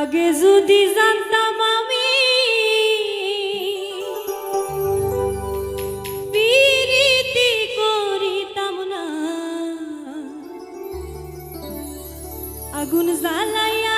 আগে যদি জানতাম আমি বিরীতি করিতাম না। আগুন জ্বালাইয়া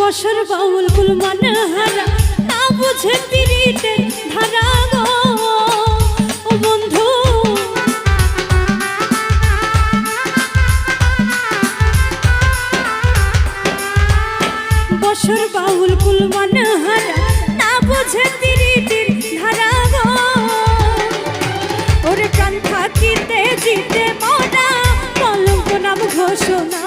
বসর বাউল ফুল মানে হারা না বুঝে পিরিতে ধারা গো। বন্ধু বসর বাউল ফুল মানে হারা না বুঝে পিরিতির ধারা গো। ওরে প্রাণ থাকিতে জিতে মনা, কলঙ্ক নাম ঘোষণা।